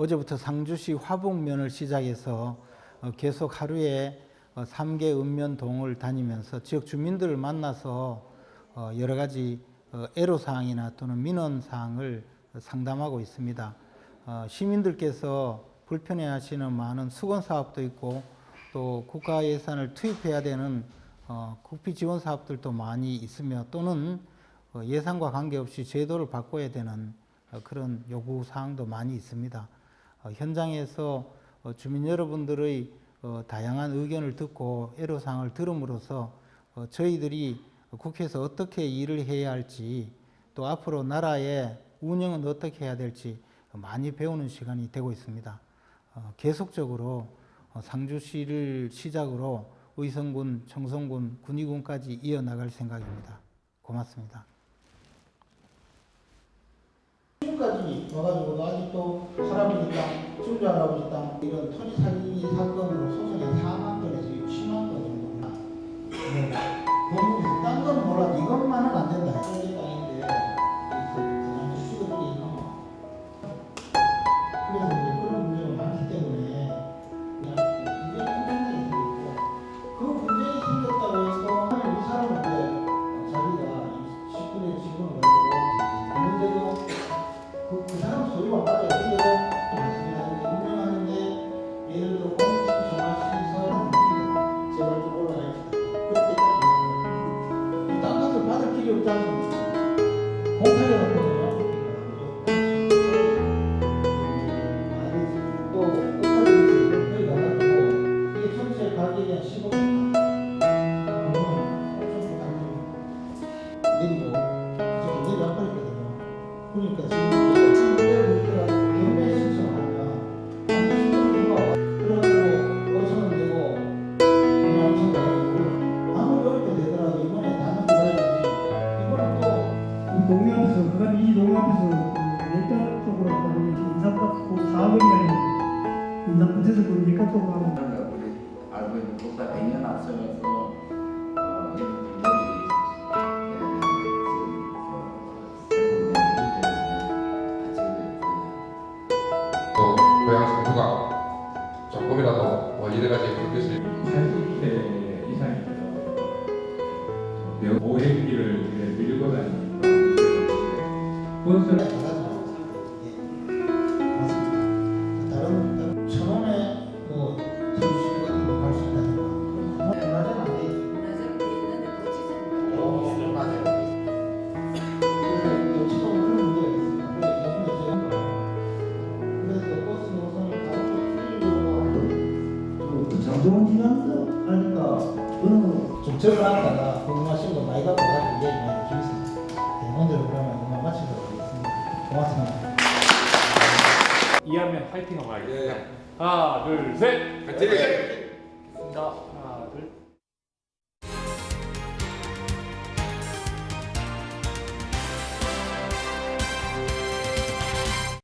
어제부터 상주시 화북면을 시작해서 어, 계속 하루에 어, 3개 읍면동을 다니면서 지역 주민들을 만나서 어, 여러 가지 어, 애로사항이나 또는 민원사항을 상담하고 있습니다. 어, 시민들께서 불편해하시는 많은 수건 사업도 있고 또 국가 예산을 투입해야 되는 어, 국비 지원 사업들도 많이 있으며 또는 어, 예산과 관계없이 제도를 바꿔야 되는 어, 그런 요구 사항도 많이 있습니다. 어, 현장에서 어, 주민 여러분들의 어, 다양한 의견을 듣고 애로 사항을 들음으로써 어, 저희들이 국회에서 어떻게 일을 해야 할지 또 앞으로 나라의 운영은 어떻게 해야 될지 많이 배우는 시간이 되고 있습니다. 어, 계속적으로 어, 상주시를 시작으로 의성군, 청송군, 군위군까지 이어나갈 생각입니다. 고맙습니다. 지금까지 와가지고 아직도 할아버지 땅, 충주 할아버지 땅 이런 토지 사기 사건으로 소송이 4만 건에서 6만 건 정도나 네. 법무부에서 딴건 몰라도 이것만은 안 된다. 받을 필요 없지 않습니까? 공사를 하거든요. 또 끝까지 여기 가가지고 이게 전체 가격이 한 15만 내리고 지금 내리 안 버렸거든요. 그러니까 지금 앞에서 일단 쪽으로 하다 보니 인삼 받고 사거리가 있는데 인삼 끝에서 그 밀가 쪽으로 그러니까 우리 알고 있는 국가 100년 앞서가서 어, 이 분들이 또 고향 상주가 조금이라도 뭐 가지 불빛을 80대 이상이면 오행기를 밀고 다니는 버스를 다른 다른 천원에 뭐 서울시 같은 거. 갈수 있다든가 그런 거 맞아요. 그래서 지금 그런 그 장정원 지나는데 하니까 그런 좀 적응하다가 궁금하신 거 많이 갖고 가지고 얘기 고맙습니다. 이하면 파이팅 하고 가겠습니다. 하나, 둘, 셋. 파이팅! 자,